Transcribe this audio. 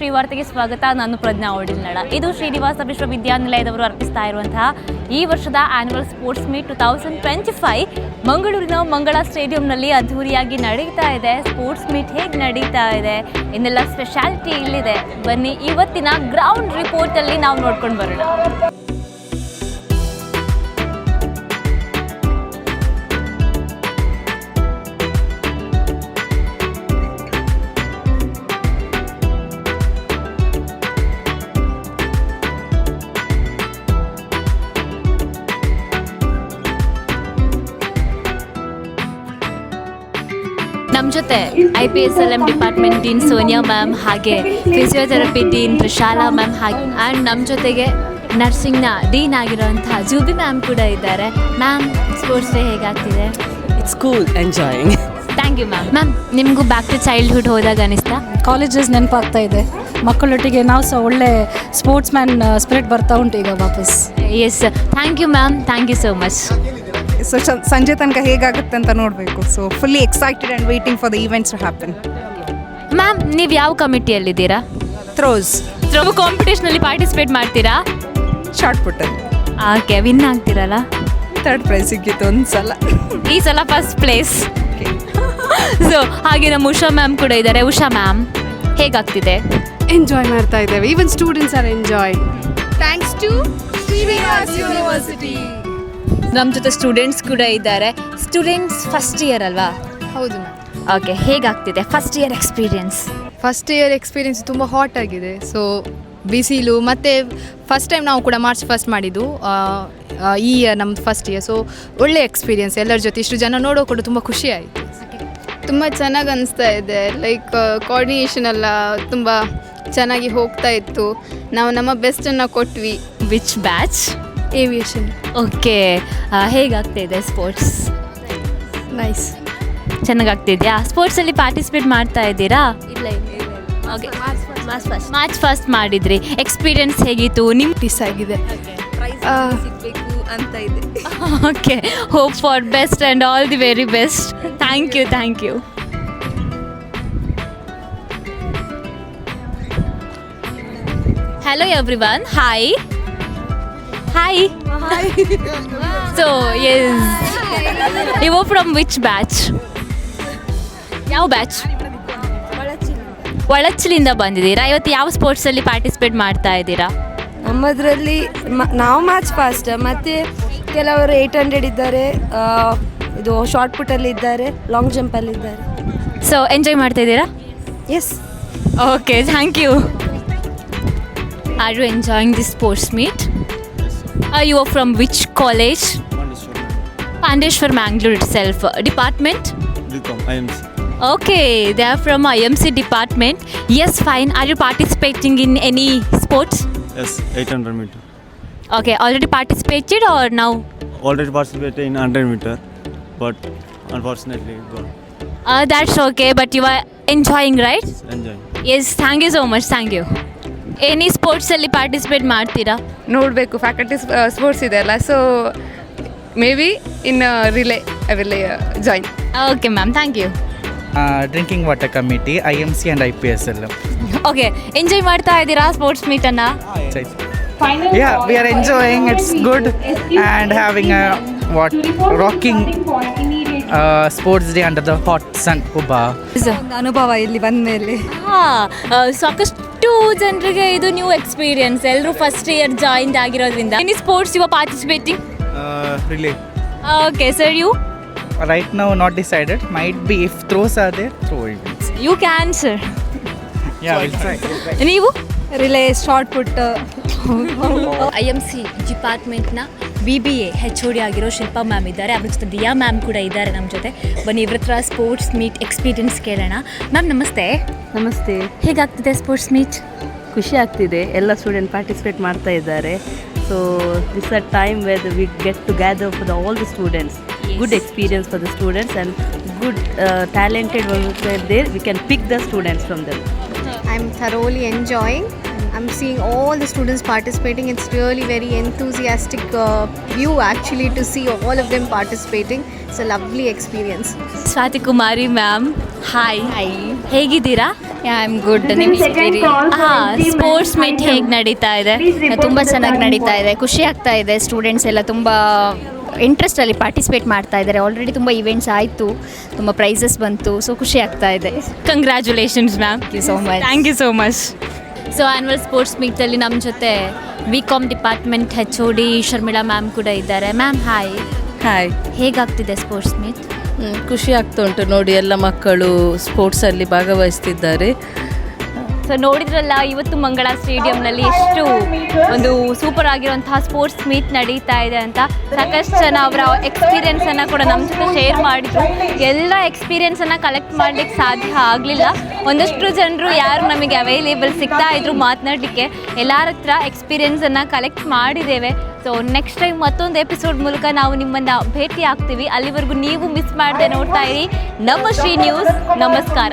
ಶ್ರೀವಾರ್ತೆಗೆ ಸ್ವಾಗತ. ನಾನು ಪ್ರಜ್ಞಾ ಓಡಿಲ್ನಡ ಇದು ಶ್ರೀನಿವಾಸ ವಿಶ್ವವಿದ್ಯಾನಿಲಯದವರು ಅರ್ಪಿಸ್ತಾ ಇರುವಂತಹ ಈ ವರ್ಷದ annual sports meet two thousand twenty five ಮಂಗಳೂರಿನ ಮಂಗಳ ಸ್ಟೇಡಿಯಂನಲ್ಲಿ ಅದ್ಧೂರಿಯಾಗಿ ನಡೀತಾ ಇದೆ. ಸ್ಪೋರ್ಟ್ಸ್ ಮೀಟ್ ಹೇಗೆ ನಡೀತಾ ಇದೆ? ಇನ್ನೆಲ್ಲ ಸ್ಪೆಷಾಲಿಟಿ ಇಲ್ಲಿದೆ. ಬನ್ನಿ, ಇವತ್ತಿನ ಗ್ರೌಂಡ್ ರಿಪೋರ್ಟಲ್ಲಿ ನಾವು ನೋಡ್ಕೊಂಡು ಬರೋಣ. ನಮ್ಮ ಜೊತೆ I P S L M department dean Sonia ma'am ಹಾಗೆ ಫಿಸಿಯೋಥೆರಪಿ ಡೀನ್ ತ್ರಿಶಾಲಾ ಮ್ಯಾಮ್ ಹಾಗೆ ಆ್ಯಂಡ್ ನಮ್ಮ ಜೊತೆಗೆ ನರ್ಸಿಂಗ್ನ ಡೀನ್ ಆಗಿರೋಂತಹ ಜೂಬಿ ಮ್ಯಾಮ್ ಕೂಡ ಇದ್ದಾರೆ. Ma'am sports day ಹೇಗಾಗ್ತಿದೆ? It's cool enjoying thank you ma'am ma'am ನಿಮಗೂ ಬ್ಯಾಕ್ ಟು ಚೈಲ್ಡ್ಹುಡ್ ಹೋದಾಗ ಅನಿಸ್ತಾ? ಕಾಲೇಜಸ್ ನೆನಪಾಗ್ತಾ ಇದೆ. ಮಕ್ಕಳೊಟ್ಟಿಗೆ ನಾವು ಸಹ ಒಳ್ಳೆ ಸ್ಪೋರ್ಟ್ಸ್ ಮ್ಯಾನ್ ಸ್ಪಿರಿಟ್ ಬರ್ತಾ ಉಂಟು ಈಗ ವಾಪಸ್. Yes thank you ma'am thank you so much so ಸಂಜೆ ತನಕ ಹೇಗಾಗುತ್ತೆ ಅಂತ ನೋಡಬೇಕು. So fully excited and waiting for the events to happen ma'am ನೀವು ಯಾವ ಕಮಿಟಿಯಲ್ಲಿದ್ದೀರಾ? ಥ್ರೋಸ್ ಥ್ರೋ ಕಾಂಪಿಟೇಷನಲ್ಲಿ ಪಾರ್ಟಿಸಿಪೇಟ್ ಮಾಡ್ತೀರಾ? ಶಾರ್ಟ್ ಪುಟ್ಟಲ್ಲಿ ಆಕೆ ವಿನ್ ಆಗ್ತೀರಲ್ಲ? ಥರ್ಡ್ ಪ್ರೈಸ್ ಸಿಕ್ಕಿತ್ತು ಒಂದು ಸಲ ಈ ಸಲ ಫಸ್ಟ್ ಪ್ಲೇಸ್ ಸೊ ಹಾಗೆ ನಮ್ಮ ಉಷಾ ಮ್ಯಾಮ್ ಕೂಡ ಇದ್ದಾರೆ. ಉಷಾ ಮ್ಯಾಮ್ ಹೇಗಾಗ್ತಿದೆ? ಎಂಜಾಯ್ ಮಾಡ್ತಾ ಇದ್ದೇವೆ. Even students are enjoy thanks to Srinivas university ನಮ್ಮ ಜೊತೆ ಸ್ಟೂಡೆಂಟ್ಸ್ ಕೂಡ ಇದ್ದಾರೆ. ಸ್ಟೂಡೆಂಟ್ಸ್ ಫಸ್ಟ್ ಇಯರ್ ಅಲ್ವಾ? ಹೌದು ma'am okay ಹೇಗಾಗ್ತಿದೆ first year experience first year experience ತುಂಬ ಹಾಟ್ ಆಗಿದೆ. ಸೊ ಬಿಸಿಲು ಮತ್ತು ಫಸ್ಟ್ ಟೈಮ್ ನಾವು ಕೂಡ ಮಾರ್ಚ್ ಫಸ್ಟ್ ಮಾಡಿದ್ದು ಆ, ಆ, ಈ ಇಯರ್ ನಮ್ಮದು ಫಸ್ಟ್ ಇಯರ್ ಸೊ ಒಳ್ಳೆ ಎಕ್ಸ್ಪೀರಿಯನ್ಸ್ ಎಲ್ಲರ ಜೊತೆ. ಇಷ್ಟು ಜನ ನೋಡೋ ಕೂಡ ತುಂಬ ಖುಷಿ ಆಯಿತು. ತುಂಬ ಚೆನ್ನಾಗಿ ಅನಿಸ್ತಾ ಇದೆ. ಲೈಕ್ ಕೋಆರ್ಡಿನೇಷನ್ ಎಲ್ಲ ತುಂಬ ಚೆನ್ನಾಗಿ ಹೋಗ್ತಾ ಇತ್ತು. ನಾವು ನಮ್ಮ ಬೆಸ್ಟನ್ನು ಕೊಟ್ವಿ. ವಿಚ್ ಬ್ಯಾಚ್ ಏವಿಯೇಷನ್ ಓಕೆ ಹೇಗಾಗ್ತಾ ಇದೆ ಸ್ಪೋರ್ಟ್ಸ್ ನೈಸ್ ಚೆನ್ನಾಗಾಗ್ತಿದೆಯಾ? ಸ್ಪೋರ್ಟ್ಸಲ್ಲಿ ಪಾರ್ಟಿಸಿಪೇಟ್ ಮಾಡ್ತಾ ಇದ್ದೀರಾ? ಇಲ್ಲ ಓಕೆ ಮಾರ್ಚ್ ಫಸ್ಟ್ ಮಾಡಿದ್ರಿ. ಎಕ್ಸ್ಪೀರಿಯನ್ಸ್ ಹೇಗಿತ್ತು? ನಿಮ್ಮ ಪಿಸ್ ಆಗಿದೆ. ಸಿಗಬೇಕು ಅಂತ ಇದೆ. Okay hope for best and all the very best thank you thank you hello everyone hi hi so yes ಇವು ಫ್ರಮ್ ವಿಚ್ ಬ್ಯಾಚ್ ಯಾವ ಬ್ಯಾಚ್ ಒಳಚ್ಚಲಿಂದ ಬಂದಿದ್ದೀರಾ? ಇವತ್ತು ಯಾವ ಸ್ಪೋರ್ಟ್ಸಲ್ಲಿ ಪಾರ್ಟಿಸಿಪೇಟ್ ಮಾಡ್ತಾ ಇದ್ದೀರಾ? ನಮ್ಮದರಲ್ಲಿ ನಾವು ಮ್ಯಾಚ್ ಫಾಸ್ಟ್ ಮತ್ತು ಕೆಲವರು ಏಯ್ಟ್ ಹಂಡ್ರೆಡ್ ಇದ್ದಾರೆ ಇದು ಶಾರ್ಟ್ ಪುಟ್ಟಲ್ಲಿ ಇದ್ದಾರೆ ಲಾಂಗ್ ಜಂಪಲ್ಲಿ ಇದ್ದಾರೆ. ಸೊ ಎಂಜಾಯ್ ಮಾಡ್ತಾ ಇದ್ದೀರಾ? Yes okay thank you are you enjoying this sports meet Uh, are you from which college? Pandeshwar, Mangalore itself. Uh, department? Bcom, IMC. Okay, they are from uh, IMC department. Yes, fine. Are you participating in any sports? Yes, 800 meter. Okay, already participated or now? Already participated in 100 meter, but unfortunately, gone. Uh, that's okay, but you are enjoying, right? Enjoying. Yes, thank you so much. Thank you. Any ಸ್ಪೋರ್ಟ್ಸಲ್ಲಿ participate ಮಾಡ್ತೀರಾ? ನೋಡಬೇಕು faculty sports ಇದೆ ಅಲ್ಲ so maybe in relay I will join okay ma'am thank you drinking water committee I M C and I P S L okay enjoy ಮಾಡ್ತಾ ಇದ್ದೀರಾ sports ಮೀಟನ್ನು yeah we are enjoying it's good and having a what rocking sports day under the hot sun ಒಬ್ಬ ಅನುಭವ ಇಲ್ಲಿ ಬಂದ ಮೇಲೆ ಹಾಂ ಸಾಕಷ್ಟು ಜನರಿಗೆ ಇದು ನ್ಯೂ ಎಕ್ಸ್ಪೀರಿಯನ್ಸ್ ಎಲ್ಲರೂ ಫಸ್ಟ್ ಇಯರ್ ಜಾಯಿನ್ ಆಗಿರೋದ್ರಿಂದ. Any sports you participating relay okay sir you right now not decided might be if throws are there throw events you can sir ya will try ನೀವು relay short put I M C ಡಿಪಾರ್ಟ್ಮೆಂಟ್ನ B B A H O D ಆಗಿರೋ Shilpa ma'am ಇದ್ದಾರೆ. ಅದ್ರ ಜೊತೆ Diya ma'am ಕೂಡ ಇದ್ದಾರೆ ನಮ್ಮ ಜೊತೆ. ಬನ್ನಿ ಇವ್ರ ಹತ್ರ ಸ್ಪೋರ್ಟ್ಸ್ ಮೀಟ್ ಎಕ್ಸ್ಪೀರಿಯನ್ಸ್ ಕೇಳೋಣ. ಮ್ಯಾಮ್ ನಮಸ್ತೆ. ನಮಸ್ತೆ. ಹೇಗಾಗ್ತಿದೆ ಸ್ಪೋರ್ಟ್ಸ್ ಮೀಟ್ ಖುಷಿ ಆಗ್ತಿದೆ. ಎಲ್ಲ ಸ್ಟೂಡೆಂಟ್ ಪಾರ್ಟಿಸಿಪೇಟ್ ಮಾಡ್ತಾ ಇದ್ದಾರೆ. So this a time with we get gather for the all the students good experience for the students and good talented there we can pick the students from them I'm thoroughly enjoying. I'm seeing all the students participating. It's really very enthusiastic uh, view actually to see all of them participating. It's a lovely experience. Swathi Kumari ma'am hi hi ಹೇಗಿದ್ದೀರಾ? I am good ನಿಮ್ಮ ಹೆಸರು ಹಾ sports meet ಹೇಗೆ ನಡೀತಾ ಇದೆ? ತುಂಬ ಚೆನ್ನಾಗಿ ನಡೀತಾ ಇದೆ. ಖುಷಿ ಆಗ್ತಾ ಇದೆ. ಸ್ಟೂಡೆಂಟ್ಸ್ ಎಲ್ಲ ತುಂಬ ಇಂಟ್ರೆಸ್ಟಲ್ಲಿ ಪಾರ್ಟಿಸಿಪೇಟ್ ಮಾಡ್ತಾ ಇದ್ದಾರೆ. ಆಲ್ರೆಡಿ ತುಂಬ ಇವೆಂಟ್ಸ್ ಆಯಿತು. ತುಂಬ ಪ್ರೈಸಸ್ ಬಂತು. ಸೊ ಖುಷಿ ಆಗ್ತಾ ಇದೆ. Congratulations ma'am you so much thank you so much so annual sports ಮೀಟಲ್ಲಿ ನಮ್ಮ ಜೊತೆ B com department H O D Sharmila ma'am ಕೂಡ ಇದ್ದಾರೆ. ಮ್ಯಾಮ್ ಹಾಯ್ ಹಾಯ್ ಹೇಗಾಗ್ತಿದೆ ಸ್ಪೋರ್ಟ್ಸ್ ಮೀಟ್ ಖುಷಿ ಆಗ್ತಾ ಉಂಟು ನೋಡಿ ಎಲ್ಲ ಮಕ್ಕಳು ಸ್ಪೋರ್ಟ್ಸಲ್ಲಿ ಭಾಗವಹಿಸ್ತಿದ್ದಾರೆ. ಸೊ ನೋಡಿದ್ರಲ್ಲ, ಇವತ್ತು ಮಂಗಳ ಸ್ಟೇಡಿಯಂನಲ್ಲಿ ಎಷ್ಟು ಒಂದು ಸೂಪರ್ ಆಗಿರುವಂತಹ ಸ್ಪೋರ್ಟ್ಸ್ ಮೀಟ್ ನಡೀತಾ ಇದೆ ಅಂತ. ಸಾಕಷ್ಟು ಜನ ಅವರ ಎಕ್ಸ್ಪೀರಿಯನ್ಸನ್ನು ಕೂಡ ನಮ್ಮ ಜೊತೆ ಶೇರ್ ಮಾಡಿದ್ರು. ಎಲ್ಲ ಎಕ್ಸ್ಪೀರಿಯೆನ್ಸನ್ನು ಕಲೆಕ್ಟ್ ಮಾಡ್ಲಿಕ್ಕೆ ಸಾಧ್ಯ ಆಗಲಿಲ್ಲ. ಒಂದಷ್ಟು ಜನರು ಯಾರು ನಮಗೆ ಅವೈಲೇಬಲ್ ಸಿಗ್ತಾ ಇದ್ರು ಮಾತನಾಡಲಿಕ್ಕೆ. ಎಲ್ಲರ ಹತ್ರ ಎಕ್ಸ್ಪೀರಿಯನ್ಸನ್ನು ಕಲೆಕ್ಟ್ ಮಾಡಿದ್ದೇವೆ. ಸೊ ನೆಕ್ಸ್ಟ್ ಟೈಮ್ ಮತ್ತೊಂದು ಎಪಿಸೋಡ್ ಮೂಲಕ ನಾವು ನಿಮ್ಮನ್ನು ಭೇಟಿ ಆಗ್ತೀವಿ. ಅಲ್ಲಿವರೆಗೂ ನೀವು ಮಿಸ್ ಮಾಡದೆ ನೋಡ್ತಾ ಇರಿ. ನಮ್ಮ ಶ್ರೀ ನ್ಯೂಸ್ ನಮಸ್ಕಾರ.